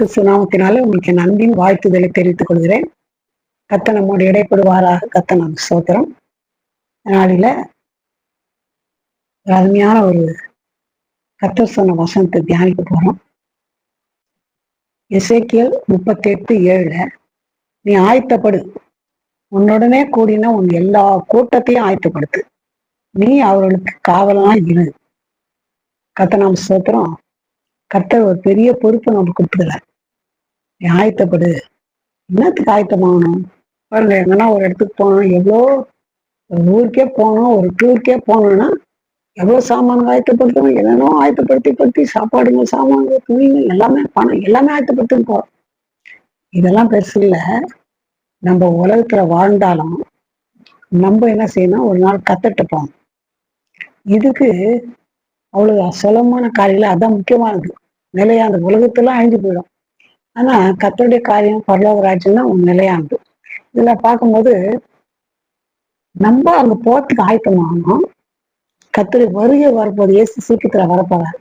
கிறிஸ்து நாமத்தினால உங்களுக்கு நன்றியும் வாழ்த்துதலை தெரிவித்துக் கொள்கிறேன். கத்த நம்மோடு இடைப்படுவாராக. கத்த சோத்திரம் நாளில அருமையான ஒரு கத்தர் சொன்ன வசனத்தை தியானிக்க போறோம். இசைக்கியல் முப்பத்தி எட்டு ஏழுல நீ ஆயத்தப்படு. உன்னுடனே கூடின உன் எல்லா கூட்டத்தையும் ஆயத்தப்படுத்து. நீ அவர்களுக்கு காவலனா இரு. கத்த நாம் சோத்திரம் கர்த்தர் ஒரு பெரிய பொறுப்பு நமக்கு கொடுத்துக்கிறார் நீ ஆயத்தப்படு. என்னத்துக்கு ஆயத்தமாகணும் பாருங்க எங்கன்னா ஒரு இடத்துக்கு போகணும் எவ்வளோ ஒரு ஊருக்கே போகணும் ஒரு டூருக்கே போகணும்னா எவ்வளோ சாமான்கள் ஆயத்தப்படுத்தணும் என்னென்னோ ஆயத்தப்படுத்தி படுத்தி சாப்பாடுங்க சாமான்கள் துணிங்க எல்லாமே பணம் எல்லாமே ஆயத்தப்படுத்தி போகிறோம் இதெல்லாம் பெருசு இல்லை. நம்ம உலகத்துல வாழ்ந்தாலும் நம்ம என்ன செய்யணும் ஒரு நாள் கத்துட்டுப்போம் இதுக்கு அவ்வளவு அசலமான காரியங்கள் அதான் முக்கியமானது. நிலையா அந்த உலகத்தெல்லாம் அழிஞ்சு போயிடும். ஆனா கத்தோடைய காரியம் பரலோக ராஜ்யம் தான் நிலையானது. இதுல பார்க்கும்போது நம்ம அங்க போறதுக்கு ஆயத்தமாகணும் கத்தரு வருகை வரப்போது ஏசு சீக்கிரத்துல வரப்போறார்.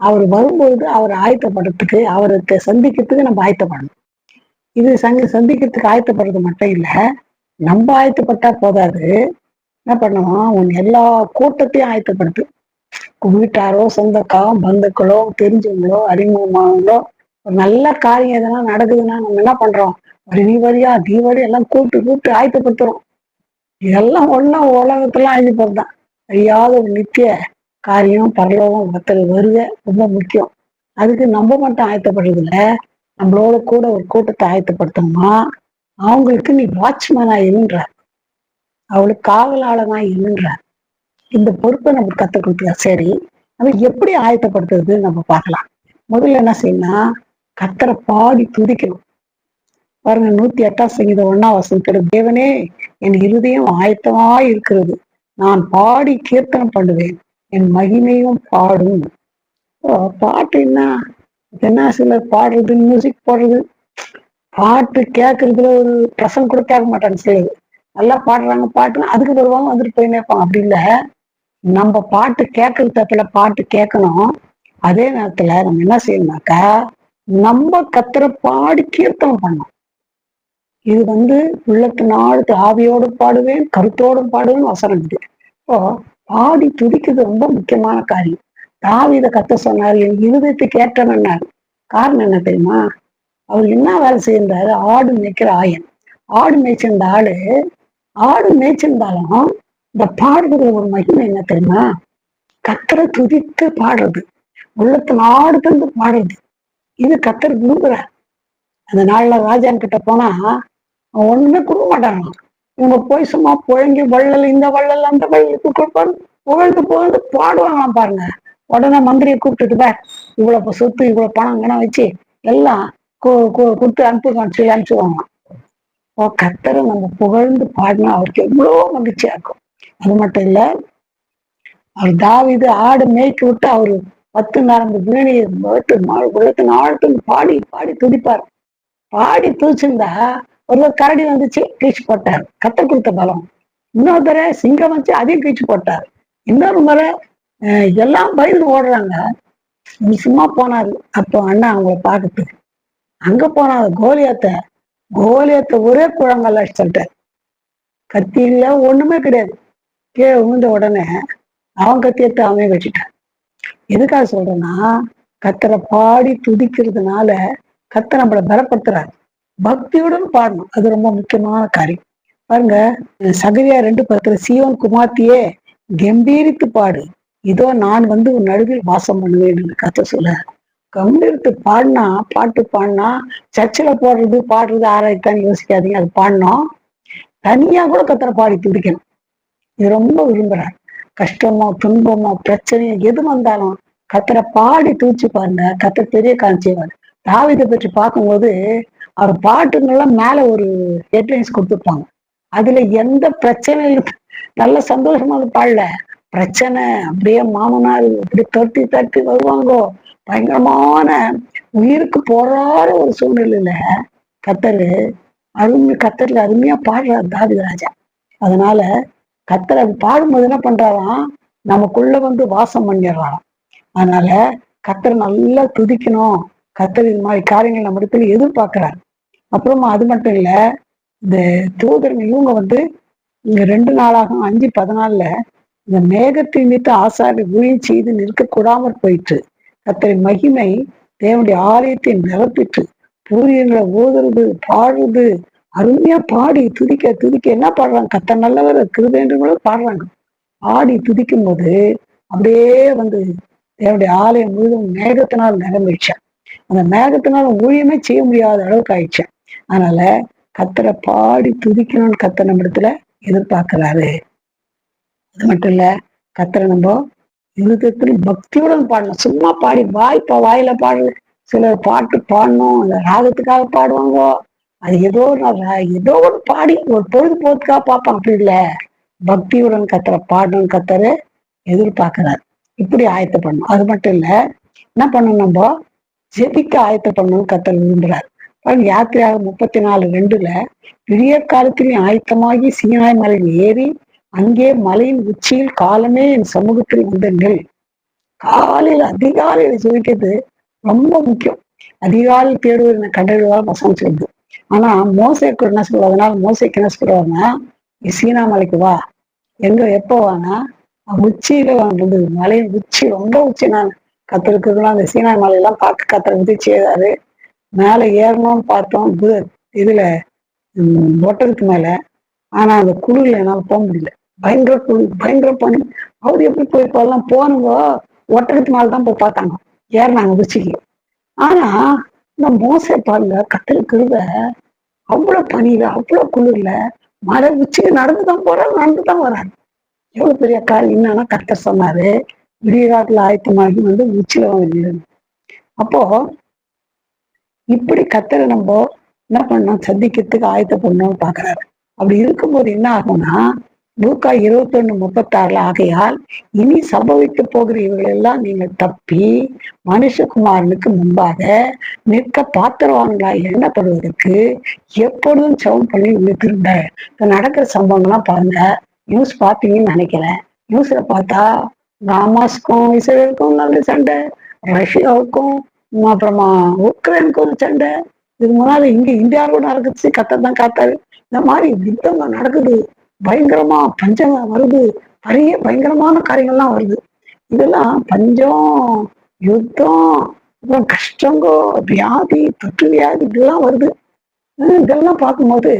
அவர் வரும்போது அவர் ஆயத்தப்படுறதுக்கு அவருக்கு சந்திக்கிறதுக்கு நம்ம ஆயத்தப்படணும். இது சங்க சந்திக்கிறதுக்கு ஆயத்தப்படுறது மட்டும் இல்ல நம்ம ஆயத்தப்பட்டா போதாது. என்ன பண்ணுவோம்? உன் எல்லா கூட்டத்தையும் ஆயத்தப்படுத்து. வீட்டாரோ சொந்தக்காரோ பந்துக்களோ தெரிஞ்சவங்களோ அறிமுகமானவங்களோ ஒரு நல்ல காரியம் எதனா நடக்குதுன்னா நம்ம என்ன பண்றோம்? ஒரு வரியா தீவரி எல்லாம் கூப்பிட்டு கூப்பிட்டு ஆயத்தப்படுத்துறோம் இதெல்லாம் ஒன்னா உலகத்துல அழிஞ்சு போறதுதான் ஐயாவது ஒரு நித்திய காரியம் பரலோகம் ஒருத்தர் வருக ரொம்ப முக்கியம். அதுக்கு நம்ம மட்டும் ஆயத்தப்படுறது இல்ல நம்மளோட கூட ஒரு கூட்டத்தை ஆயத்தப்படுத்தணுமா? அவங்களுக்கு நீ வாட்ச்மேனா இருன்ற. அவளுக்கு காவலாளனா இருன்ற. இந்த பொறுப்பை நம்ம கற்றுக் கொடுத்தா சரி. நம்ம எப்படி ஆயத்தப்படுத்துறது நம்ம பார்க்கலாம். முதல்ல என்ன செய்யணும் கத்தரை பாடி துதிக்கணும். பாருங்க நூத்தி எட்டாம் சங்கீதம் ஒன்னா வசனத்துல தேவனே என் இருதயம் ஆயத்தமா இருக்கிறது. நான் பாடி கீர்த்தனம் பண்ணுவேன். என் மகிமையும் பாடும். பாட்டு என்ன? என்ன சிலர் பாடுறது? மியூசிக் போடுறது. பாட்டு கேட்கறதுல ஒரு பிரசன் கூட கேட்க மாட்டாங்க சொல்லுது நல்லா பாடுறாங்க பாட்டுன்னா அதுக்கு வருவாங்க வந்துட்டு போய் நினைப்பாங்க. அப்படி இல்லை. நம்ம பாட்டு கேட்கறது தப்பில பாட்டு கேட்கணும். அதே நேரத்துல நம்ம என்ன செய்யணும்னாக்கா நம்ம கத்துற பாடி கீர்த்தனம் பண்ணும் இது வந்து உள்ளத்து நாடு ஆவியோடு பாடுவேன் கருத்தோடும் பாடுவேன் வசனம் இது இப்போ பாடி துடிக்கிறது ரொம்ப முக்கியமான காரியம். தாவித கத்த சொன்னார் என் இருதயத்துக்கு ஏற்றனன்னாரு காரணம் என்ன தெரியுமா? அவர் என்ன வேலை செய்யிருந்தாரு ஆடு மேய்க்கிற ஆயன். ஆடு மேய்ச்சிருந்த ஆளு ஆடு மேய்ச்சிருந்தாலும் இந்த பாடுகிற ஒரு மகிமை என்ன தெரியுமா? கத்தரை துதித்து பாடுறது. உள்ளத்து நாடு தந்து பாடுறது. இது கத்தர் விரும்புறார் அந்த நாள்ல ராஜான் கிட்ட போனா அவன் ஒண்ணுமே கொடுக்க மாட்டாங்க இவங்க போய் சும்மா புழங்கி வள்ளல் இந்த வள்ளல் அந்த வள்ளலுக்கு கொடுப்பாரு புகழ்ந்து புகழ்ந்து பாடுவாங்களாம் பாருங்க. உடனே மந்திரியை கூப்பிட்டுட்டு பே இவ்வளவு சொத்து இவ்வளவு பணம் இங்கன்னா வச்சு எல்லாம் கொடுத்து அனுப்புங்க சொல்லி அனுப்பிச்சுவாங்க ஓ கத்தரை நம்ம புகழ்ந்து பாடினா அவருக்கு எவ்வளோ மகிழ்ச்சியா இருக்கும். அது மட்டும் இல்ல அவர் தாவிது ஆடு மேய்க்கு விட்டு அவரு பத்து நரம்பு வீணியை உலகத்து நாளத்துக்கு பாடி பாடி துடிப்பார். பாடி துடிச்சிருந்தா ஒரு கரடி வந்துச்சு கீழ்ச்சி போட்டார். கத்த கொடுத்த பலம். இன்னொரு தடவை சிங்கம் வச்சு அதையும் கீழ்ச்சி போட்டார். இன்னொரு முறை எல்லாம் பயந்து ஓடுறாங்க. சும்மா போனாரு. அப்போ அண்ணா அவங்கள பார்க்கறதுக்கு அங்க போனாங்க கோலியத்தை. கோலியத்தை ஒரே குழங்கல்ல அடிச்சுட்டார் கத்தி ஒண்ணுமே கிடையாது. கீழே விழுந்த உடனே அவன் கத்தியத்தை அவன் வச்சுட்டான் எதுக்காக சொல்றேன்னா கத்தரை பாடி துதிக்கிறதுனால கத்தை நம்மளை பலப்படுத்துறாரு. பக்தியுடன் பாடணும். அது ரொம்ப முக்கியமான காரியம். பாருங்க சகரியா ரெண்டு பத்துல சியோன் குமார்த்தியே கம்பீரித்து பாடு. இதோ நான் வந்து உன் நடுவில் வாசம் பண்ணுவேன் கத்த சொல்ல கம்பீரித்து பாடினா பாட்டு பாடினா சர்ச்சில் போடுறது பாடுறது ஆராய்ச்சான்னு யோசிக்காதீங்க அது பாடினோம் தனியா கூட கத்தரை பாடி துடிக்கணும் இது ரொம்ப விரும்புறாரு. கஷ்டமோ துன்பமோ பிரச்சனையோ எது வந்தாலும் கத்தரை பாடி தூச்சு பாருங்க. கத்தரை பெரிய காமிச்சேவாரு தாவிதை பற்றி பார்க்கும்போது அவர் பாட்டுங்கெல்லாம் மேல ஒரு ஹெட்லைன்ஸ் கொடுத்துருப்பாங்க. அதுல எந்த பிரச்சனையும் நல்ல சந்தோஷமா பாடல. பிரச்சனை அப்படியே மாமனார் இப்படி தட்டி தட்டி வருவாங்கோ. பயங்கரமான உயிருக்கு போராட ஒரு சூழ்நிலையில கத்தரு அருமை கத்தர்ல அருமையா பாடுறார் தாவித ராஜா. அதனால கத்தரை பாடும்போது என்ன பண்றாராம்? நமக்குள்ள வந்து வாசம் பண்ணிடுறாராம். அதனால கத்தரை நல்லா துதிக்கணும். கத்தர் இது மாதிரி காரியங்கள் நம்ம இடத்துல எதிர்பார்க்கிறார். அப்புறமா அது மட்டும் இல்ல இந்த தூதர்கள் இவங்க வந்து இங்க ரெண்டு நாளாகும் அஞ்சு பதினாலுல இந்த மேகத்தின் மீது ஆசாரி ஊழியம் செய்து நிற்க கூடாமற் போயிற்று. கத்தரின் மகிமை தேவனுடைய ஆலயத்தை நிரப்பிட்டு பூரியங்களை ஓதுறது பாடுறது அருமையா பாடி துதிக்க துதிக்க என்ன பாடுறாங்க? கத்த நல்லவர் கிருதேன்றவங்களும் பாடுறாங்க. ஆடி துதிக்கும் போது அப்படியே வந்து தேவனுடைய ஆலயம் முழுதும் மேகத்தினால் நிரம்பிடுச்சேன் அந்த மேகத்தினால ஊழியமே செய்ய முடியாத அளவுக்கு ஆயிடுச்சேன் அதனால கத்தரை பாடி துதிக்கணும்னு கத்த நம்ம இடத்துல எதிர்பார்க்கிறாரு. அது மட்டும் இல்ல கத்தரை நம்ம இருதயத்தில் பக்தியுடன் பாடணும். சும்மா பாடி வாய்ப்பா வாயில பாடு. சிலர் பாட்டு பாடணும் அந்த ராகத்துக்காக பாடுவாங்க அது ஏதோ ஒரு ஏதோ ஒரு பாடி ஒரு பொழுதுபோக்குக்காக பார்ப்பான் அப்படி இல்ல பக்தியுடன் கத்துற பாடணும் கத்துற எதிர்பார்க்கிறார். இப்படி ஆயத்த பண்ணணும். அது மட்டும் இல்ல என்ன பண்ணணும் நம்ம? ஜெபிக்க ஆயத்த பண்ணணும் கத்தல் விரும்புறார். யாத்திரையாக முப்பத்தி நாலு ரெண்டுல விடிய காலத்தில் ஆயத்தமாகி சீனாய் மலையில் ஏறி அங்கே மலையின் உச்சியில் காலமே என் சமூகத்தில் வந்து நெல். காலையில் அதிகாலையில் ஜெபிக்கிறது ரொம்ப முக்கியம். அதிகாலை தேடுவது கண்டறிவா வசம் சொல்லுது. ஆனா மோசைக்கு என்ன சொல்லுவாங்க மோசைக்கு என்ன சொல்லுவாங்கன்னா சீனா மலைக்கு வா. எங்க எப்போ வானா உச்சியில வந்து மலையின் உச்சி ரொம்ப உச்சி நான். கத்திருக்கிறதுலாம் அந்த சீனா மலையெல்லாம் பார்க்க கத்திர உதிச்சு ஏதாரு மேல ஏறணும்னு பார்த்தோம். இதுல ஒட்டதுக்கு மேல. ஆனா அந்த குழுல என்னால போக முடியல. பயங்கர குழு பயங்கர பணி அவர் எப்படி போய் போகலாம் போனுங்க ஒட்டகத்து மேல தான் போய் பார்த்தாங்க. ஏறினாங்க உச்சிக்கு. ஆனா இந்த மோசை பாருங்க கத்திருக்கிறத அவ்வளவு பனியில அவ்வளவு குளிர்ல மலை உச்சிக்கு நடந்து தான் போறாரு நடந்து தான் வராரு. எவ்வளவு பெரிய கால் என்னன்னா கத்தர் சொன்னாரு விடியகாட்டுல ஆயத்தமாகி வந்து உச்சில வந்து அப்போ இப்படி கத்தரை நம்ம என்ன பண்ணோம் சந்திக்கிறதுக்கு ஆயத்த பண்ணோம்னு பாக்குறாரு அப்படி இருக்கும்போது என்ன ஆகும்னா லூக்கா இருபத்தொன்னு முப்பத்தாறுல ஆகையால் இனி சம்பவிக்க போகிற இவைகளெல்லாம் நீங்கள் தப்பி மனுஷகுமாரனுக்கு முன்பாக நிற்க பாத்திரவான்களா எண்ணப்படுவதற்கு எப்பொழுதும் சவம் பண்ணி நிறுத்திருந்த இப்போ நடக்கிற சம்பவங்கள்லாம் பாருங்க. நியூஸ் பார்த்தீங்கன்னு நினைக்கிறேன். நியூஸ்ல பார்த்தா ராமாஸ்க்கும் இஸ்ரேலுக்கும் நல்ல சண்டை ரஷ்யாவுக்கும் அப்புறமா உக்ரைனுக்கும் ஒரு சண்டை. இதுக்கு முன்னாடி இங்க இந்தியாவோட நடக்குச்சு கத்த தான் காத்தாரு. இந்த மாதிரி யுத்தங்கள் நடக்குது. பயங்கரமா பஞ்சம் வருது நிறைய பயங்கரமான காரியங்கள்லாம் வருது. இதெல்லாம் பஞ்சம் யுத்தம் அப்புறம் கஷ்டங்கோ வியாதி தொற்று வியாதி இதெல்லாம் வருது. இதெல்லாம் பார்க்கும்போது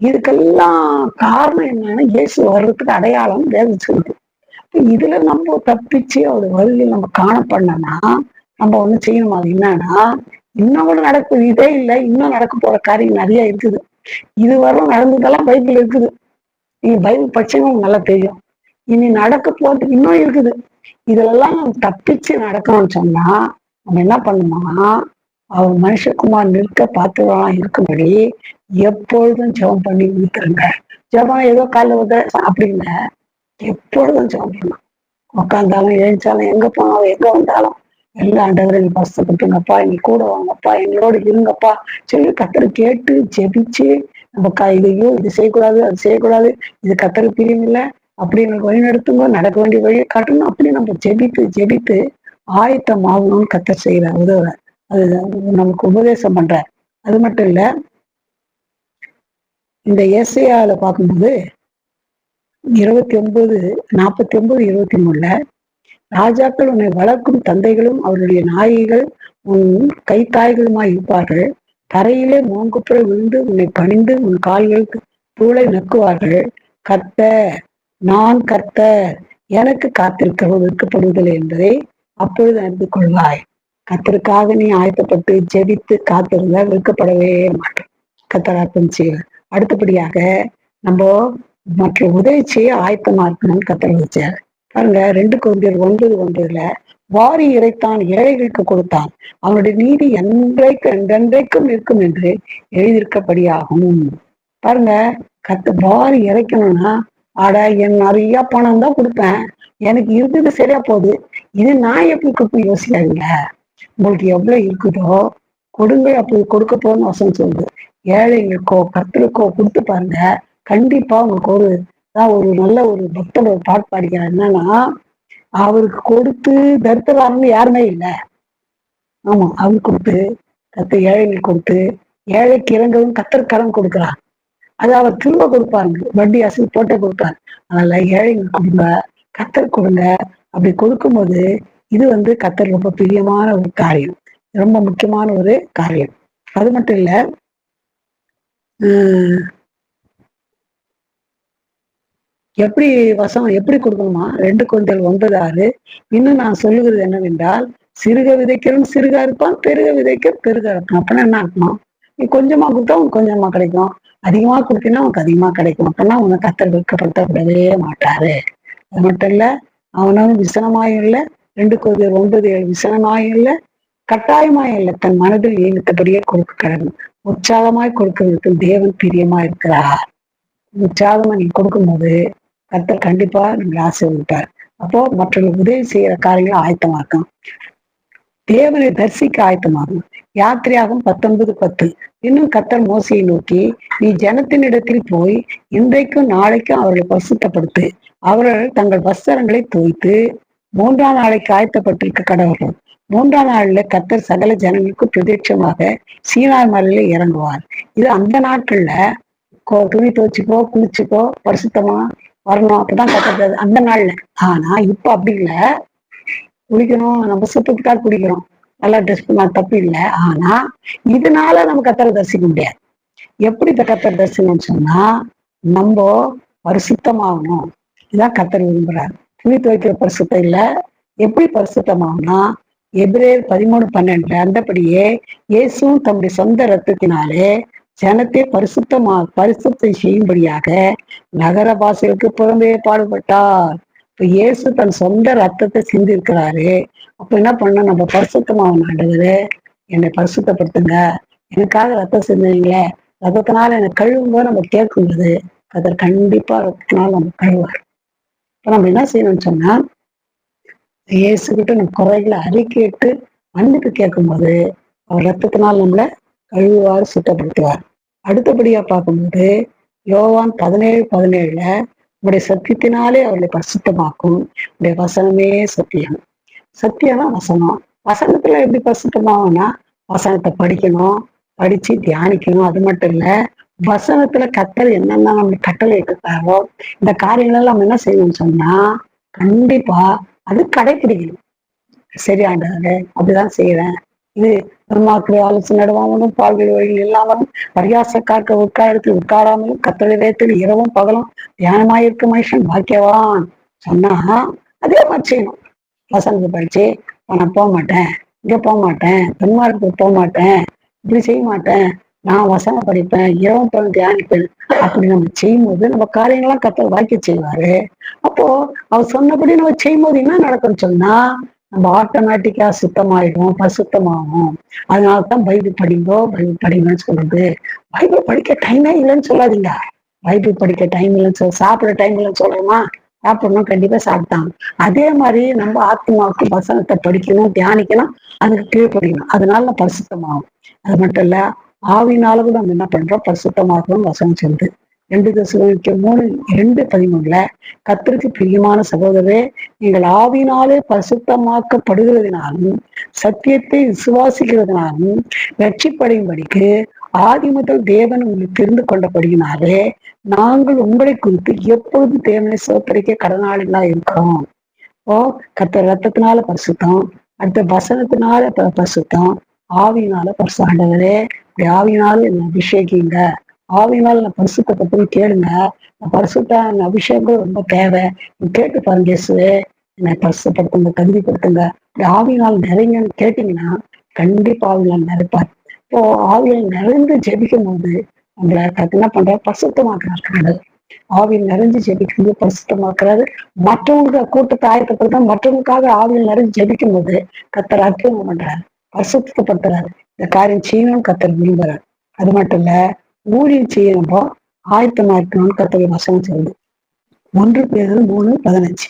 இதுக்கெல்லாம் காரணம் என்னன்னா இயேசு வர்றதுக்கு அடையாளம் வேதம் சொல்லுது. இதுல நம்ம தப்பிச்சு அவர் வருகையில் நம்ம காணப்படணும்னா நம்ம ஒண்ணு செய்யணும். அது என்னன்னா இன்னும் கூட நடக்குது இதே இல்லை இன்னும் நடக்க போற காரியம் நிறைய இருக்குது. இது வரும் நடந்ததெல்லாம் பைபிள் இருக்குது. நீங்க பைபிள் படிச்சவங்க உங்களுக்கு நல்லா தெரியும். இனி நடக்க போறது இன்னும் இருக்குது. இதுலெல்லாம் நம்ம தப்பிச்சு நடக்கணும்னு சொன்னா நம்ம என்ன பண்ணணுமா அவர் மனுஷகுமார் நிற்க பார்த்துலாம் இருக்கும்படி எப்பொழுதும் ஜெபம் பண்ணி நிறுத்துருங்க ஜெபம் ஏதோ கால உத அப்படி எப்பொழுதும் ஜெபம் பண்ணலாம். உட்காந்தாலும் எழுந்தாலும் எங்க போனாலும் எங்க வந்தாலும் எல்லா ஆண்டவரையும் கஷ்டப்பட்டுங்கப்பா நீ கூட வாங்கப்பா எங்களோட இருங்கப்பா சொல்லி கத்திர கேட்டு ஜெபிச்சு நம்ம க இதையோ இது செய்யக்கூடாது அது செய்யக்கூடாது இது கத்தரை பிரியம் இல்லை அப்படி எங்களுக்கு வழி நடத்துங்க நடக்க வேண்டிய வழியை காட்டணும். அப்படி நம்ம ஜெபித்து ஜெபித்து ஆயத்தம் ஆகணும்னு கத்த செய்யற உதவுற. அது நமக்கு உபதேசம் பண்ற. அது மட்டும் இல்ல இந்த ஏசையால பார்க்கும்போது இருபத்தி ஒன்பது நாற்பத்தி ஒன்பது இருபத்தி மூணுல ராஜாக்கள் உன்னை வளர்க்கும் தந்தைகளும் அவருடைய நாயகிகள் உன் கைத்தாய்களுமாய் இருப்பார்கள். தரையிலே மோங்குப்புற விழுந்து உன்னை பணிந்து உன் கால்களுக்கு தூளை நக்குவார்கள். கர்த்த நான் கத்த எனக்கு காத்திருக்கவும் விற்கப்படுவதில்லை என்பதை அப்பொழுது அறிந்து கொள்வாய். கத்தருக்காக நீ ஆயத்தப்பட்டு ஜெபித்து காத்திருந்தால் விற்கப்படவே மாட்டேன் கத்தராக்கம் செய்வார். அடுத்தபடியாக நம்ம மற்ற உதவி செய்ய ஆயத்தமா இருக்கணும்னு கத்தர் வச்சார். பாருங்க ரெண்டு குழந்தையர் ஒன்பது ஒன்பதுல வாரி இறைத்தான் ஏழைகளுக்கு கொடுத்தான். அவனுடைய நீதி என்றைக்கு என்றென்றைக்கும் இருக்கும் என்று எழுதியிருக்கபடியாகும். பாருங்க கத்து வாரி இறைக்கணும்னா அட என் நிறைய பணம் தான் கொடுப்பேன். எனக்கு இருந்தது சரியா போகுது. இது நான் எப்படி கொடுப்பேன் யோசிக்காதீங்க. உங்களுக்கு எவ்வளவு இருக்குதோ கொடுங்க அப்படி கொடுக்க போகணும்னு வசனம் சொல்லுது. ஏழைங்களுக்கோ கர்த்தருக்கோ கொடுத்து பாருங்க. கண்டிப்பா உங்களுக்கு ஒரு தான் ஒரு நல்ல ஒரு பக்தர் ஒரு பாட்டு பாடிக்கிறார். என்னன்னா அவருக்கு கொடுத்து தரித்திராருன்னு யாருமே இல்லை. ஆமா அவர் கொடுத்து கத்த ஏழைகள் கொடுத்து ஏழைக்கு இறங்கவும் கத்தர் கடன் கொடுக்கிறார். அது அவர் திரும்ப கொடுப்பாருங்க. வட்டி அசல் போட்டே கொடுப்பார். அதனால ஏழைகள் கொடுங்க கத்தர் கொடுங்க. அப்படி கொடுக்கும்போது இது வந்து கத்தர் ரொம்ப பிரியமான ஒரு காரியம். ரொம்ப முக்கியமான ஒரு காரியம். அது மட்டும் இல்ல எப்படி வசம் எப்படி கொடுக்கணுமா? ரெண்டு குழந்தைகள் ஒன்பது ஆறு. இன்னும் நான் சொல்லுகிறது என்னவென்றால் சிறுக விதைக்கிறவன் சிறுகா இருப்பான் பெருக விதைக்க பெருக இருப்பான். அப்படின்னா என்ன இருக்கணும் நீ கொஞ்சமா கொடுத்தா உனக்கு கொஞ்சமா கிடைக்கும். அதிகமா கொடுத்தீங்கன்னா உனக்கு அதிகமா கிடைக்கும். அப்படின்னா உனக்கு கத்தர் விற்கப்படுத்தப்படவே மாட்டாரு. அது மட்டும் இல்ல அவனும் விசனமாயும் இல்லை ரெண்டு கோடி ஒன்பது ஏழு விசனமாயும் இல்லை கட்டாயமாய் இல்லை. தன் மனதில் ஏகத்தபடியே கொடுக்க கிடக்கும் உற்சாகமாய் கொடுக்கிறதுக்கு தேவன் பிரியமா இருக்கிறார். உற்சாகமா நீ கொடுக்கும்போது கர்த்தர் கண்டிப்பா நம்மளை ஆசீர்வதிப்பார். அப்போ மற்றவங்களுக்கு உதவி செய்யற காரியங்களை ஆயத்தமாக்கும் தேவனை தரிசிக்க ஆயத்தமாகும் யாத்திரையாகும் பத்தொன்பது பத்து. இன்னும் கத்தர் மோசையை நோக்கி நீ ஜனத்தின் இடத்தில் போய் இன்றைக்கும் நாளைக்கும் அவர்களை பரிசுத்தப்படுத்து. அவர்கள் தங்கள் வஸ்திரங்களை தோய்த்து மூன்றாம் நாளைக்கு ஆயத்தப்பட்டிருக்க கடவுள்கள். மூன்றாம் நாளில் கத்தர் சகல ஜனங்களுக்கும் பிரதட்சமாக சீனாய் மலையில இறங்குவார். இது அந்த நாட்கள்ல துணி துவைச்சுக்கோ குளிச்சுக்கோ பரிசுத்தமா வரணும். அப்பதான் கத்தர் அந்த நாள்ல. ஆனா இப்ப அப்படி இல்ல. குளிக்கணும். நம்ம சுத்தத்துக்காக குளிக்கிறோம் நல்லா ட்ரெஸ் பண்ண தப்பு இல்லை. ஆனா இதனால நம்ம கத்தரை தரிசிக்க முடியாது. எப்படி இந்த கத்தரை தரிசனம்னு சொன்னா நம்ம பரிசுத்தமாகணும். இதான் கத்தர் விரும்புறாரு. துணி துவைக்கிற பரிசுத்தம் இல்ல. எப்படி பரிசுத்தமாகனா எபிரேர் பதிமூணு பன்னெண்டு அந்தபடியே இயேசுவும் தம்முடைய சொந்த ரத்தத்தினாலே ஜனத்தை பரிசுத்தமா பரிசுத்தம் செய்யும்படியாக நகர வாசிகளுக்கு புறம்பே பாடுபட்டார். இப்ப இயேசு தன் சொந்த ரத்தத்தை சிந்திருக்கிறாரு. அப்போ அப்ப என்ன பண்ண நம்ம பரிசுத்தமாகணும் ஆண்டவரே என்னை பரிசுத்தப்படுத்துங்க. எனக்காக ரத்தம் சிந்துவீங்களே. ரத்தத்தினால என்னை கழுவும்போது நம்ம கேட்கும்போது அதை கண்டிப்பா ரத்தத்தினால நம்ம கழுவார். இப்ப நம்ம என்ன செய்யணும்னு சொன்னா இயேசுகிட்ட நம்ம குறைகளை அறிக்கையிட்டு மன்னிப்பு கேட்கும்போது அவர் ரத்தத்தினால் நம்மளை கழுவுவார் சுத்தப்படுத்துவார். அடுத்தபடியா பார்க்கும்போது யோவான் பதினேழு பதினேழுல உங்களுடைய சத்தியத்தினாலே அவர்களை பரிசுத்தமாக்கும். உடைய வசனமே சத்தியம். சத்தியம்னா வசனம். வசனத்துல எப்படி பரிசுத்தமாகும்னா வசனத்தை படிக்கணும் படிச்சு தியானிக்கணும். அது மட்டும் இல்ல வசனத்துல கட்டளை என்னென்ன நம்ம கட்டளை இருக்கிறாரோ இந்த காரியங்களெல்லாம் நம்ம என்ன செய்யணும்னு சொன்னா கண்டிப்பா அது கடைபிடிக்கணும் சரி ஆண்டவரே அப்படிதான் செய்யறேன் இது பெருமாக்கள் ஆலோசனை நடுவாமலும் பால்கள் வழியில் இல்லாமலும் பரியாச காக்க உட்காரத்தில் உட்காராமலும் கத்தளை வேத்தில் இரவும் பகலும் தியானமாயிருக்க மனுஷன் பாக்கியவான் சொன்னா அதே மாதிரி செய்யணும். வசனத்தை படிச்சு நான் போக மாட்டேன். இங்க போக மாட்டேன். பெருமாளுக்கு போக மாட்டேன். இப்படி செய்ய மாட்டேன். நான் வசனம் படிப்பேன். இரவும் பகல் தியானிப்பேன். அப்படி நம்ம செய்யும்போது நம்ம காரியங்கள்லாம் கத்த வாக்கி செய்வாரு. அப்போ அவர் சொன்னபடி நம்ம செய்யும்போது என்ன நடக்கும்னு சொன்னா நம்ம ஆட்டோமேட்டிக்கா சுத்தமாயிடும் பசுத்தமாகும் அதனால தான் பைபிள் படிங்கோ பைபிள் படிங்கன்னு சொல்றது. பைபிள் படிக்க டைமே இல்லைன்னு சொல்லாதீங்க. பைபிள் படிக்க டைம் இல்லைன்னு சொல்ல சாப்பிட டைம் இல்லைன்னு சொல்றோமா? சாப்பிடணும் கண்டிப்பா சாப்பிட்டாங்க அதே மாதிரி நம்ம ஆத்மாவுக்கு வசனத்தை படிக்கணும் தியானிக்கணும் அதுக்கு கீழ்படிக்கணும் அதனால நம்ம பரிசுத்தமாகும் அது மட்டும் இல்ல ஆவினாலும் நம்ம என்ன பண்றோம்? பரிசுத்தமாகணும் வசனம் சொல்லுது. ரெண்டு தசை மூணு ரெண்டு பதிமூணுல கத்திற்கு பிரியமான சகோதரரே நீங்கள் ஆவினாலே பரிசுத்தமாக்கப்படுகிறதுனாலும் சத்தியத்தை விசுவாசிக்கிறதுனாலும் ரட்சிப்படையும்படிக்கு ஆதி முதல் தேவன் உங்களை தெரிந்து கொண்டபடியினாலே நாங்கள் உங்களை குறித்து எப்பொழுது தேவனை சோத்தரிக்க கடனாளிகளா இருக்கிறோம். ஓ கத்த ரத்தத்தினால பரிசுத்தம் அடுத்த வசனத்தினால ப- பரிசுத்தம் ஆவியினால பரிசு ஆண்டவரே ஆவினால ஆவியினால என்னை அபிஷேகிங்க ஆவினால் நான் பரிசுத்த பற்றி கேளுங்க. நான் பரிசுத்த அபிஷேகம் ரொம்ப தேவை. கேட்டு பாருங்க இயேசு. என்னை பரிசுப்படுத்துங்க தகுதிப்படுத்துங்க ஆவினால் நிறைங்கன்னு கேட்டீங்கன்னா கண்டிப்பா ஆவினால் நிறைப்பார். இப்போ ஆவியில் நிறைந்து ஜெபிக்கும் போது நம்மளை என்ன பண்ற பரிசுத்தமாக்குறாரு. ஆவியில் நிறைஞ்சு ஜெபிக்கும்போது பரிசுத்தமாக்குறாரு. மற்றவங்க கூட்டத்தை ஆயத்தப்படுத்த மற்றவங்களுக்காக ஆவியில் நிறைஞ்சு ஜெபிக்கும் போது கத்தர் அற்புதம் பண்றாரு. பரிசுத்தப்படுத்துறாரு. இந்த காரியம் செய்யணும்னு கத்தர் விரும்புறாரு. அது மட்டும் இல்ல ஊழியம் செய்யணும் ஆயத்தமா இருக்கணும்னு கத்தர் வசனம் சொல்லுது. ஒன்று பேர் மூணு பதினஞ்சு.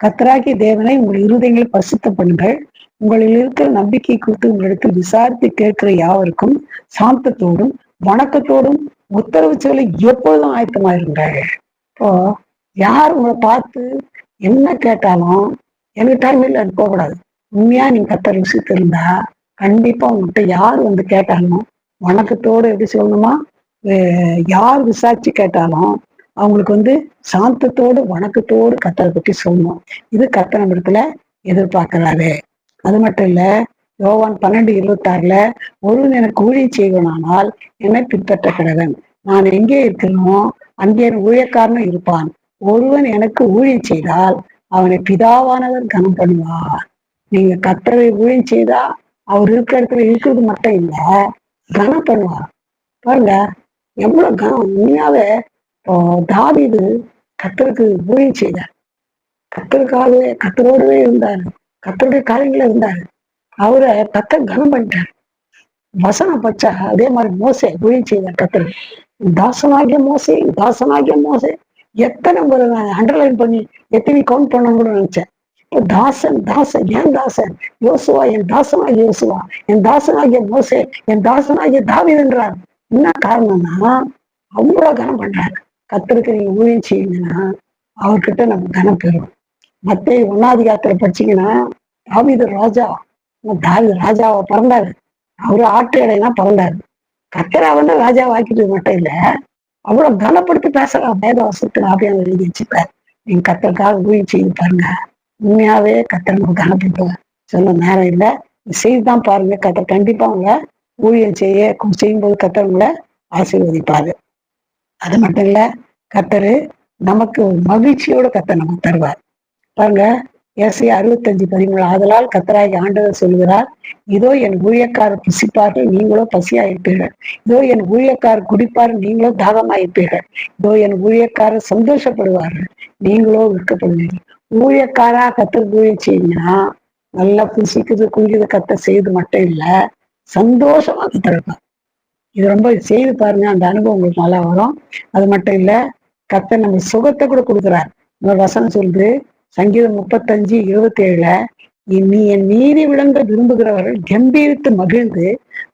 கத்தராகிய தேவனை உங்கள் இருதயங்களை பரிசுத்த பண்ணுங்கள். உங்களில் இருக்கிற நம்பிக்கை குறித்து உங்களிடத்தில் விசாரித்து கேட்கிற யாவருக்கும் சாந்தத்தோடும் வணக்கத்தோடும் உத்தரவு சொல்ல எப்பொழுதும் ஆயத்தமாயிருங்கள் இப்போ யார் உங்களை பார்த்து என்ன கேட்டாலும் எனக்கு டைம் இல்லை போகக்கூடாது உண்மையா நீங்க கத்தர் விஷயத்து இருந்தா கண்டிப்பா உங்ககிட்ட யார் வந்து கேட்டாலும் வணக்கத்தோடு எப்படி சொல்லணுமா? யார் விசாரிச்சு கேட்டாலும் அவங்களுக்கு வந்து சாந்தத்தோடு வணக்கத்தோடு கத்தரை பற்றி சொல்லணும். இது கத்த நம்மிடத்துல எதிர்பார்க்கிறாரு. அது மட்டும் இல்ல யோவான் பன்னெண்டு இருபத்தாறுல ஒருவன் எனக்கு ஊழியம் செய்வனானால் என்னை பின்பற்ற கிடவன் நான் எங்கே இருக்கிறனோ அங்கே ஊழியக்காரனும் இருப்பான். ஒருவன் எனக்கு ஊழியம் செய்தால் அவனை பிதாவானவர் கனம் பண்ணுவார். நீங்க கத்தரை ஊழியம் செய்தா அவர் இருக்கிற இடத்துல இருக்கிறது மட்டும் இல்லை கனம் பண்ணுவார். பாருங்க எவ்வளவு கனம் உண்மையாவே இப்போ கத்தருக்கு ஊழியம் செய்தார். கத்தருக்காகவே கத்தரோடவே இருந்தாரு. கத்தருடைய காரியங்கள இருந்தாரு. அவரை கத்த கனம் பண்ணிட்டார். வசனம் பச்சா அதே மாதிரி மோசே ஊழியம் செய்தார் கத்தர். தாசனாகிய மோசே தாசனாகிய மோசே எத்தனை முறை நான் அண்டர்லைன் பண்ணி எத்தனை கவுண்ட் பண்ண கூட நினைச்சேன். இப்போ தாசன் தாசன் ஏன் தாசன்? யோசுவா என் தாசனாகிய யோசுவா என் தாசனாகிய மோசே என் தாசனாகிய தாவீது என்ன காரணம்னா அவ்வளோ கனம் பண்றாரு. கத்தருக்கு நீங்க ஊழியம் செய்யுங்கன்னா அவர்கிட்ட நம்ம கனம் பெறும் மத்திய ஒன்னாதிகாரத்துல படிச்சீங்கன்னா தாவீது ராஜா தாவித ராஜாவை பிறந்தாரு. அவரு ஆட்டு இடையினா பிறந்தாரு. கத்தரா வந்து ராஜா வாக்கிட்டு மட்டும் இல்லை அவ்வளவு கனப்படுத்தி பேசுறா வேத வசத்துல எழுதி வச்சுப்பார் நீங்க கத்தருக்காக ஊழியம் செய்து பாருங்க. உண்மையாவே கத்தர் நம்ம கனப்படுத்துவேன் சொல்ல நேரம் இல்லை. செய்து தான் பாருங்க. கத்தர் கண்டிப்பா உங்களை ஊழியம் செய்ய செய்யும்போது கத்தர் உங்களை ஆசீர்வதிப்பாரு. அது மட்டும் இல்ல கத்தரு நமக்கு மகிழ்ச்சியோட கத்தர் நமக்கு தருவார். பாருங்க ஏசி அறுபத்தஞ்சு பதிமூணு ஆதலால் கத்தராகி ஆண்டவர் சொல்கிறார் இதோ என் ஊழியக்காரர் புசிப்பார்கள் நீங்களோ பசியாயிருப்பீர்கள். இதோ என் ஊழியக்காரர் குடிப்பார் நீங்களோ தாகமாயிருப்பீர்கள். இதோ என் ஊழியக்காரர் சந்தோஷப்படுவார்கள் நீங்களோ விற்கப்படுவீர்கள் ஊழியக்காரா கத்தர் ஊழியம் செய்யுங்கன்னா நல்லா புசிக்குது குளிக்குது கத்த செய்து மட்டும் இல்லை சந்தோஷமா கத்திருப்பார் இது ரொம்ப செய்து பாருங்க அந்த அனுபவம் உங்களுக்கு நல்லா வரும். அது மட்டும் இல்ல கத்தை நம்ம சுகத்தை கூட கொடுக்குறார். இந்த வசனம் சொல்லுது சங்கீதம் முப்பத்தஞ்சு இருபத்தி ஏழுல நீ என் நீதி விளங்க விரும்புகிறவர்கள் கம்பீரித்து மகிழ்ந்து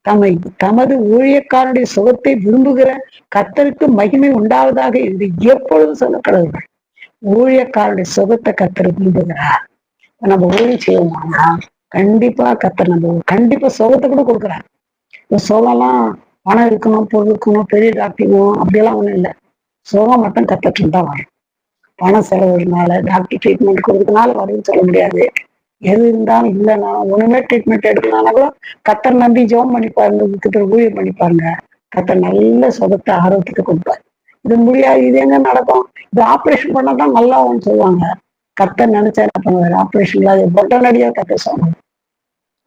தம்மை தமது ஊழியக்காரனுடைய சுகத்தை விரும்புகிற கத்தருக்கு மகிமை உண்டாவதாக என்று எப்பொழுதும் சொல்லப்படுவார்கள். ஊழியக்காரனுடைய சுகத்தை கத்தர் விரும்புகிறார். நம்ம ஊழியம் செய்வோம்னா கண்டிப்பா கத்தர் நம்ம கண்டிப்பா சோகத்தை கூட கொடுக்குறாரு. இந்த சோகம்லாம் பணம் இருக்கணும் பொருள் இருக்கணும் பெரிய டாக்டரும் அப்படியெல்லாம் ஒண்ணும் இல்லை. சோகம் மட்டும் கத்தட்டு தான் வரும். பணம் செலவுனால டாக்டர் ட்ரீட்மெண்ட் கொடுக்கறதுனால வரும்னு சொல்ல முடியாது. எது இருந்தாலும் இல்லைன்னா ஒண்ணுமே ட்ரீட்மெண்ட் எடுக்கணும்னா கூட கத்தர் நம்பி ஜோம் பண்ணி பாருங்க கத்தர் ஊழியம் பண்ணி பாருங்க. கத்தர் நல்ல சுகத்தை ஆரோக்கியத்தை கொடுப்பாரு. இது முடியாது இது எங்க நடக்கும்? இது ஆப்ரேஷன் பண்ணாதான் நல்லா சொல்லுவாங்க. கத்தர் நினைச்சா என்ன பண்ணுவார்? ஆப்ரேஷன் இல்லாத பொட்டனடியா கத்த சொன்னாங்க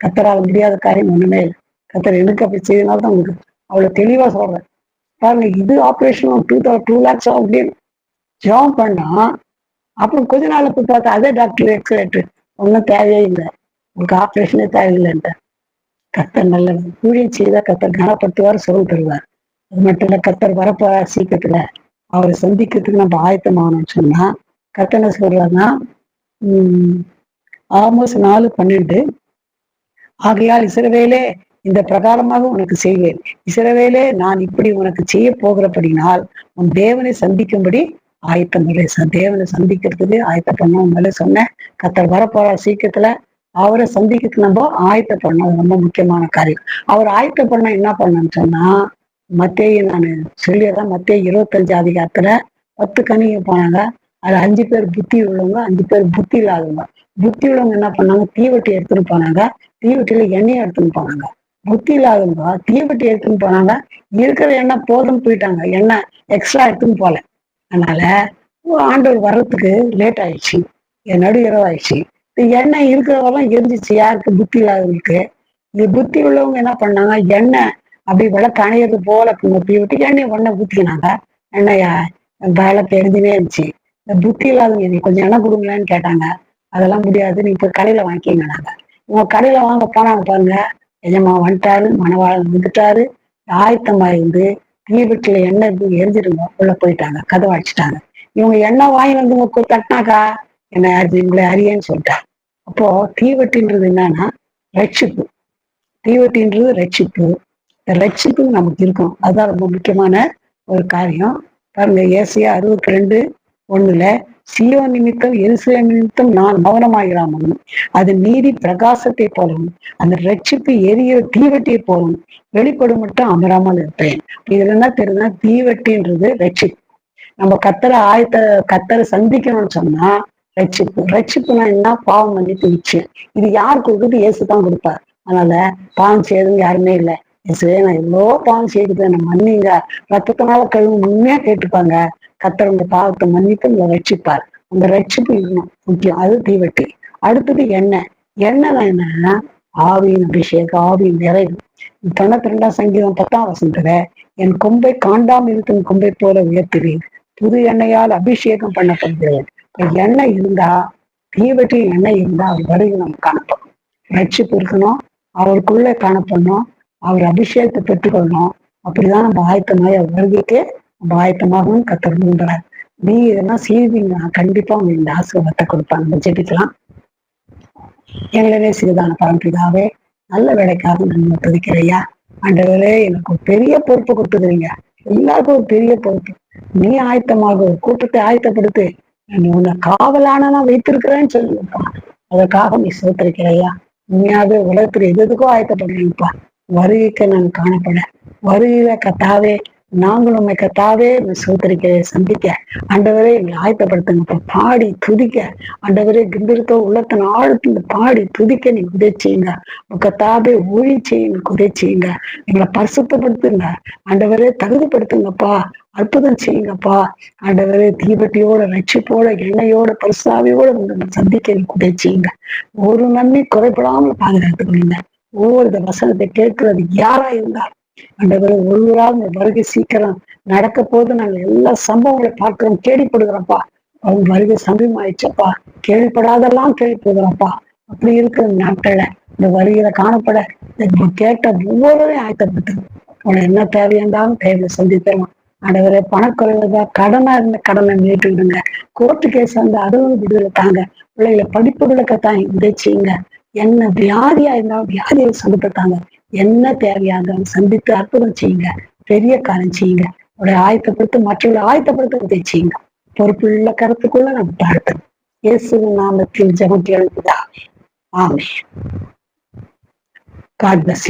கத்தரால் முடியாத காரியம் ஒண்ணுமே இல்லை. கத்தர் எனக்கு அப்படி செய்யறதுனால தான் உங்களுக்கு அவ்வளவு தெளிவா சொல்றேன் பாருங்க இது ஆப்ரேஷன் டூ தௌ டூ லேக்ஸ் அப்படின்னு. ஜாப் பண்ணா அப்புறம் கொஞ்ச நாள் போய் பார்த்தா அதே டாக்டர் எக்ஸ்ரேட்டு ஒன்றும் தேவையே இல்லை. உங்களுக்கு ஆப்ரேஷனே தேவையில்லைன்ற கத்தர் நல்ல ஊழியம் செய்தால் கத்தர் கனப்படுத்துவார் சொல் தருவார் அது மட்டும் இல்லை கத்தர் வரப்போற சீக்கிரத்துல அவரை சந்திக்கிறதுக்கு நம்ம ஆயத்தமாகணும்னு சொன்னா கத்தனை என்ன சொல்றாருன்னா ஆமோஸ் நாலு பன்னெண்டு ஆகையால் இசைவேலே இந்த பிரகாரமாக உனக்கு செய்வேன். இசைவேலே நான் இப்படி உனக்கு செய்ய போகிறபடினால் உன் தேவனை சந்திக்கும்படி ஆயத்தம் இல்லை தேவனை சந்திக்கிறதுக்கு ஆயத்தம் பண்ண. மேலே சொன்னேன் கத்தர் வரப்போற சீக்கிரத்துல அவரை சந்திக்கிறதுக்கு நம்ம ஆயத்தம் பண்ணோம் ரொம்ப முக்கியமான காரியம். அவர் ஆயத்தம் பண்ண என்ன பண்ணனு சொன்னா மத்திய நான் சொல்லிடுறேன் மத்திய இருபத்தஞ்சு அதிகாரத்துல பத்து கணிங்க போனாங்க. அது அஞ்சு பேர் புத்தி உள்ளவங்க அஞ்சு பேர் புத்தி இல்லாதவங்க. புத்தி உள்ளவங்க என்ன பண்ணாங்க? தீவட்டி எடுத்துன்னு போனாங்க. தீவட்டியில எண்ணெய் எடுத்துன்னு போனாங்க. புத்தி இல்லாதவங்க தீவட்டி எடுத்துன்னு போனாங்க. இருக்கிற எண்ணெய் போதும் போயிட்டாங்க. எண்ணெய் எக்ஸ்ட்ரா எடுத்துன்னு போல அதனால ஆண்டவர் வர்றதுக்கு லேட் ஆயிடுச்சு. என்னோட இரவு ஆயிடுச்சு. எண்ணெய் இருக்கிறவெல்லாம் இருந்துச்சு யாருக்கு? புத்தி இல்லாதவங்களுக்கு. இது புத்தி உள்ளவங்க என்ன பண்ணாங்க? எண்ணெய் அப்படி விளக்கு அணையிறது போல தீ விட்டு எண்ணெய் ஒன்றை ஊத்திக்கினாங்க. எண்ணெய் வேலை எரிஞ்சுனே இருந்துச்சு. இந்த புத்தி இல்லாதவங்க நீ கொஞ்சம் எண்ணெய் கொடுங்களேன்னு கேட்டாங்க. அதெல்லாம் முடியாது. நீ போய் கடையில வாங்கிக்கிங்கனாங்க இவங்க கடையில வாங்க போனாங்க பாருங்க. எஜமா வந்துட்டாரு. மணவாளன் வந்துட்டாரு. ஆயத்தமாக இருந்து தீவெட்டில எண்ணெய் எரிஞ்சிருங்க. உள்ள போயிட்டாங்க. கதை அடிச்சிட்டாங்க. இவங்க எண்ணெய் வாங்கி வந்து உங்க தட்டினாக்கா? என்ன உங்களை அறியன்னு சொல்லிட்டாங்க. அப்போ தீவெட்டின்றது என்னன்னா ரட்சிப்பு. தீவெட்டின்றது ரட்சிப்பு. ரட்சிப்பு நமக்கு இருக்கும். அதுதான் ரொம்ப முக்கியமான ஒரு காரியம். பாருங்க ஏசியா அறுபத்தி ரெண்டு ஒண்ணுல சியோ நிமித்தம் எரிசில நிமித்தம் நான் மௌனமாகிறாமலும் அது நீதி பிரகாசத்தை போலவும் அந்த ரட்சிப்பு எரிய தீவட்டியை போலவும் வெளிப்படும் மட்டும் அமராமல் இருப்பேன். இதுல என்ன தெரியுதுன்னா தீவட்டின்றது ரட்சிப்பு நம்ம கத்தரை ஆயத்த கத்தரை சந்திக்கணும்னு சொன்னா ரட்சிப்பு ரட்சிப்புனா என்ன? பாவம் மன்னிப்பு நிச்சயம். இது யார் கொடுக்குறது இயேசு தான் கொடுப்பார். அதனால பாவம் செய்யறதுங்க யாருமே இல்லை. இயேசுவே நான் எவ்வளோ பாவம் செய்யுது என்ன மன்னிங்க. ரத்தத்தினால கழுவு உண்மையா கேட்டுப்பாங்க. கத்தர் உங்க பாவத்தை மன்னித்து உங்களை ரட்சிப்பார். அந்த ரட்சிப்பு இருக்கணும் முக்கியம். அது தீவட்டி. அடுத்தது எண்ணெய். என்ன என்னன்னா ஆவியின் அபிஷேகம் ஆவியின் நிறைவு. தொண்ணூத்தி ரெண்டாம் சங்கீதம் பத்தாம் வசந்தத என் கொம்பை காண்டாமல் இருக்கும் கொம்பை போல உயர்த்துறேன் புது எண்ணெயால் அபிஷேகம் பண்ணப்படுகிறேன் எண்ணெய் இருந்தா தீவட்டி எண்ணெய் இருந்தா அவர் வருகை நம்ம காணப்படும். ரட்சிப்பு இருக்கணும். அவருக்குள்ளே காணப்படணும். அவர் அபிஷேகத்தை பெற்றுக்கொள்ளணும். அப்படிதான் நம்ம ஆயத்தமாய் அவர் வருகைக்கு ஆயத்தமாகவும் கத்தர் விரும்புறார். நீ இதெல்லாம் செய்வீங்கன்னா கண்டிப்பா உங்களுக்கு இந்த ஆசீர்வாதத்தை கொடுப்பாங்க ஜெபிக்கலாம். எங்களே சிறிதான பரம்பிதாவே நல்ல வேலைக்காக நான் துதிக்கிறையா அண்டவரே எனக்கு ஒரு பெரிய பொறுப்பு கொடுத்துக்கிறீங்க. எல்லாருக்கும் ஒரு பெரிய பொறுப்பு. நீ ஆயத்தமாக ஒரு கூட்டத்தை ஆயத்தப்படுத்து. நீ உன்னை காவலானா வைத்திருக்கிறேன்னு சொல்லுப்பா அதற்காக நீ சோத்திருக்கிறையா உண்மையாவே உலகத்துல எது எதுக்கோ ஆயத்தப்படுறீங்கப்பா. வருகைக்கு நான் காணப்பட. வருகிற கத்தாவே நாங்களும் உண்மை கத்தாவே சோதரிக்க சந்திக்க. ஆண்டவரே எங்களை ஆயத்தப்படுத்துங்க. பாடி துதிக்க. ஆண்டவரே கிந்திருத்தோ உள்ளத்தின் ஆழத்துல பாடி துதிக்க நீங்க உதவி செய்யுங்க. கத்தாவே ஊழி செய்யுங்க உதவி செய்யுங்க. எங்களை பரிசுத்தப்படுத்துங்க. ஆண்டவரே தகுதிப்படுத்துங்கப்பா அற்புதம் செய்யுங்கப்பா ஆண்டவரே தீபட்டியோட ரட்சிப்போட எண்ணெயோட பரிசாவியோட உங்களை சந்திக்க எனக்கு உதவி செய்யுங்க. ஒரு நன்மை குறைபடாமல் பாதுகாத்துக்கொள்ளுங்க ஒவ்வொரு வசனத்தை கேட்கறது யாரா இருந்தாலும் ஆண்டவரே ஒருவராக வருகை சீக்கிரம் நடக்க போது நாங்கள் எல்லா சம்பவங்களை பார்க்கிறோம். கேள்விப்படுகிறோம்ப்பா. அவங்க வருகை சமயம் ஆயிடுச்சப்பா கேள்விப்படாதெல்லாம் கேள்விப்படுகிறோம்ப்பா. அப்படி இருக்கிற நாட்கள்ல இந்த வருகையில காணப்பட கேட்ட ஒவ்வொருவரையும் ஆயத்தப்பட்டு உனக்கு என்ன தேவையாண்டாலும் தேவையை சந்தித்தரலாம் ஆண்டவரே பணக்குறைவதா? கடனா இருந்த கடனை மீட்டு விடுங்க. கோர்ட்டு கேஸ் வந்து அதுவும் விடுதலை தாங்க. பிள்ளைகளை படிப்புகளுக்கு தான் இதை செய்யுங்க. என்ன வியாதியா இருந்தாலும் வியாதியை சந்திப்பட்டாங்க என்ன தேவையா இருந்தாலும் சந்தித்து அற்புதம் செய்யுங்க. பெரிய காலம் செய்யுங்க. உடைய ஆயத்தப்படுத்த மற்றவர்களை ஆயத்தப்படுத்த செய்யுங்க. பொறுப்புள்ள கருத்துக்குள்ள நம்ம தாழ்த்து இயேசு நாமத்தில் ஜபம் கேள்விதா ஆமே காட் பிளஸ்